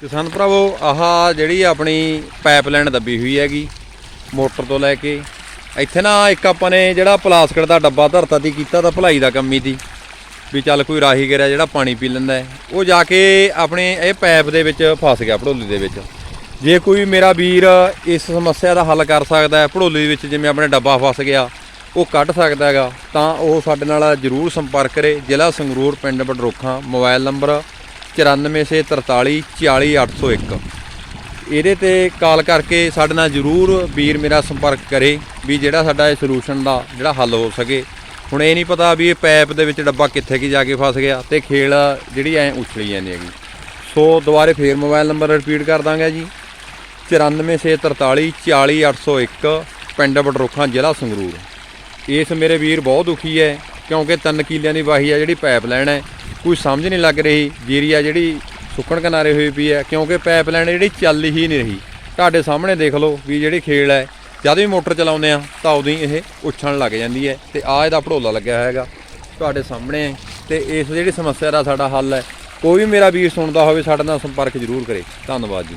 ਕਿਸਾਨ ਭਰਾਵੋ, ਆਹ ਜਿਹੜੀ ਆਪਣੀ ਪਾਈਪਲਾਈਨ ਦੱਬੀ ਹੋਈ ਹੈਗੀ, ਮੋਟਰ ਤੋਂ ਲੈ ਕੇ, ਇੱਥੇ ਨਾ ਇੱਕ ਆਪਾਂ ਨੇ ਜਿਹੜਾ ਪਲਾਸਟਿਕ ਦਾ ਡੱਬਾ ਧਰਤਾ ਤੀ ਕੀਤਾ ਤਾਂ ਭਲਾਈ ਦਾ ਕੰਮ ਹੀ ਤੀ ਵੀ ਚੱਲ ਕੋਈ ਰਾਹੀ ਗਿਰਿਆ ਜਿਹੜਾ ਪਾਣੀ ਪੀ ਲੈਂਦਾ ਉਹ ਜਾ ਕੇ ਆਪਣੇ ਇਹ ਪਾਈਪ ਦੇ ਵਿੱਚ ਫਸ ਗਿਆ ਭੜੋਲੀ ਦੇ ਵਿੱਚ। ਜੇ ਕੋਈ ਮੇਰਾ ਵੀਰ ਇਸ ਸਮੱਸਿਆ ਦਾ ਹੱਲ ਕਰ ਸਕਦਾ ਹੈ, ਭੜੋਲੀ ਦੇ ਵਿੱਚ ਜਿਵੇਂ ਆਪਣੇ ਡੱਬਾ ਫਸ ਗਿਆ, ਉਹ ਕੱਢ ਸਕਦਾ ਹੈਗਾ, ਤਾਂ ਉਹ ਸਾਡੇ ਨਾਲ ਜਰੂਰ ਸੰਪਰਕ ਕਰੇ। ਜ਼ਿਲ੍ਹਾ ਸੰਗਰੂਰ, ਪਿੰਡ ਬਡਰੋਖਾਂ ਮੋਬਾਈਲ ਨੰਬਰ 9443 40801 ਇਹਦੇ ਤੇ ਕਾਲ ਕਰਕੇ ਸਾਡੇ ਨਾਲ ਜਰੂਰ ਵੀਰ ਮੇਰਾ ਸੰਪਰਕ ਕਰੇ ਵੀ ਜਿਹੜਾ ਸਾਡਾ ਇਹ ਸੋਲੂਸ਼ਨ ਦਾ ਜਿਹੜਾ ਹੱਲ ਹੋ ਸਕੇ। ਹੁਣ ਇਹ ਨਹੀਂ ਪਤਾ ਵੀ ਇਹ ਪੈਪ ਦੇ ਵਿੱਚ ਡੱਬਾ ਕਿੱਥੇ ਕੀ ਜਾ ਕੇ ਫਸ ਗਿਆ ਤੇ ਖੇਲ ਜਿਹੜੀ ਐ ਉਛਲੀ ਜਾਂਦੀ ਹੈਗੀ। ਸੋ ਦੁਬਾਰੇ ਫੇਰ ਮੋਬਾਈਲ ਨੰਬਰ ਰਿਪੀਟ ਕਰ ਦਾਂਗਾ ਜੀ। 9443 40801 ਪਿੰਡ ਬਡਰੋਖਾਂ ਜ਼ਿਲ੍ਹਾ ਸੰਗਰੂਰ। ਇਸ ਮੇਰੇ ਵੀਰ ਬਹੁਤ ਦੁਖੀ ਹੈ ਕਿਉਂਕਿ ਤਿੰਨ ਕਿੱਲਿਆਂ ਦੀ ਵਾਹੀ ਹੈ ਜਿਹੜੀ ਪਾਈਪ ਲਾਈਨ ਹੈ। ਕੋਈ ਸਮਝ ਨਹੀਂ ਲੱਗ ਰਹੀ ਜੀਰੀਆ ਜਿਹੜੀ ਸੁੱਕਣ ਕਿਨਾਰੇ ਹੋਈ ਪਈ ਹੈ, ਕਿਉਂਕਿ ਪਾਈਪਲਾਈਨ ਜਿਹੜੀ ਚੱਲ ਹੀ ਨਹੀਂ ਰਹੀ। ਤੁਹਾਡੇ ਸਾਹਮਣੇ ਦੇਖ ਲਓ ਵੀ ਜਿਹੜੀ ਖੇਲ ਹੈ, ਜਦ ਵੀ ਮੋਟਰ ਚਲਾਉਂਦੇ ਆ ਤਾਂ ਉਦੋਂ ਹੀ ਇਹ ਉੱਛਣ ਲੱਗ ਜਾਂਦੀ ਹੈ ਤੇ ਆ ਇਹਦਾ ਭੜੋਲਾ ਲੱਗਿਆ ਹੈਗਾ ਤੁਹਾਡੇ ਸਾਹਮਣੇ। ਹੈ ਤੇ ਇਸ ਜਿਹੜੀ ਸਮੱਸਿਆ ਦਾ ਸਾਡਾ ਹੱਲ ਹੈ, ਕੋਈ ਵੀ ਮੇਰਾ ਵੀਰ ਸੁਣਦਾ ਹੋਵੇ, ਸਾਡੇ ਨਾਲ ਸੰਪਰਕ ਜ਼ਰੂਰ ਕਰੇ। ਧੰਨਵਾਦ ਜੀ।